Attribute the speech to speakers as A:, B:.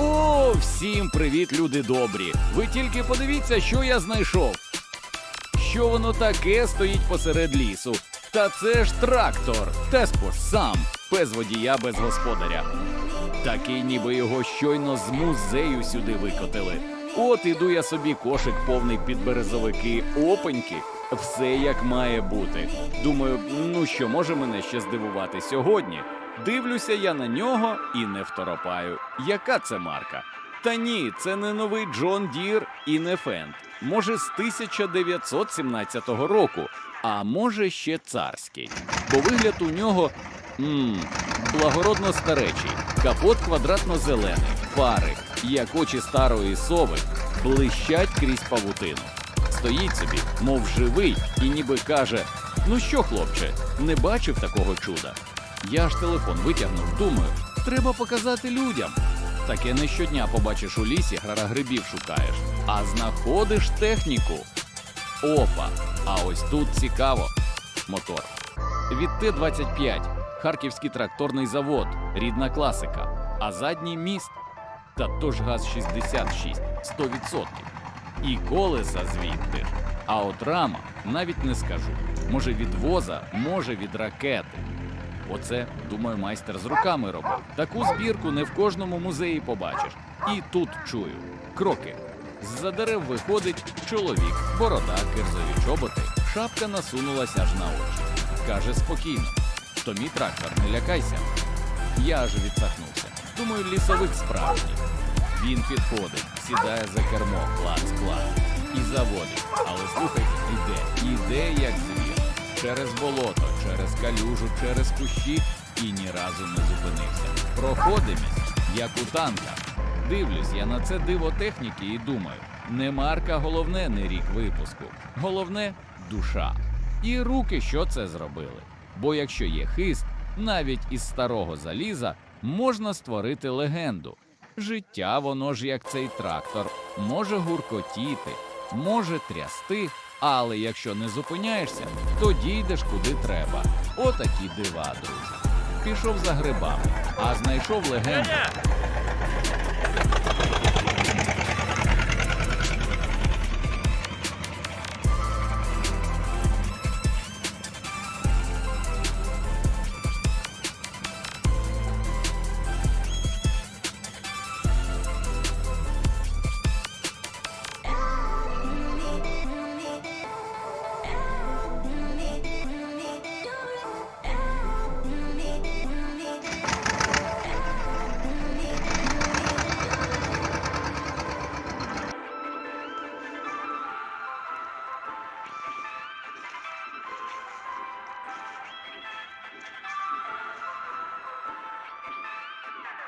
A: О, всім привіт, люди добрі! Ви тільки подивіться, що я знайшов. Що воно таке стоїть посеред лісу? Та це ж трактор. Теспо сам, без водія, без господаря. Такий, ніби його щойно з музею сюди викотили. От іду я собі кошик повний під березовики, опеньки. Все як має бути. Думаю, ну що може мене ще здивувати сьогодні? Дивлюся я на нього і не второпаю. Яка це марка? Та ні, це не новий Джон Дір і не Фенд. Може, з 1917 року, а може ще царський. Бо вигляд у нього м, благородно старечий, капот квадратно-зелений, фари, як очі старої сови, блищать крізь павутину. Стоїть собі, мов живий, і ніби каже: Ну що, хлопче, не бачив такого чуда. Я ж телефон витягнув, думаю, треба показати людям. Таке не щодня побачиш у лісі, грара грибів шукаєш, а знаходиш техніку. Опа! А ось тут цікаво. Мотор. Від Т-25, Харківський тракторний завод, рідна класика. А задній міст. Та ж газ 66, 100%. І колеса звідти. А от рама навіть не скажу. Може від воза, може від ракети. Оце, думаю, майстер з руками робив. Таку збірку не в кожному музеї побачиш. І тут чую кроки. З-за дерев виходить чоловік, борода, кирзові чоботи, шапка насунулася аж на очі. Каже спокійно: то мій трактор, не лякайся. Я аж відсахнувся. Думаю, лісовик справжній. Він підходить, сідає за кермо, клац, клац, і заводить. Але слухай, іде, іде як звір. Через болото, через калюжу, через кущі і ні разу не зупинився. Проходимість, як у танках. Дивлюсь я на це диво техніки і думаю: не марка головне, не рік випуску. Головне душа. І руки, що це зробили. Бо якщо є хист, навіть із старого заліза можна створити легенду. Життя, воно ж як цей трактор, може гуркотіти, може трясти, але якщо не зупиняєшся, то дійдеш куди треба. Отакі дива, друзі. Пішов за грибами, а знайшов легенду.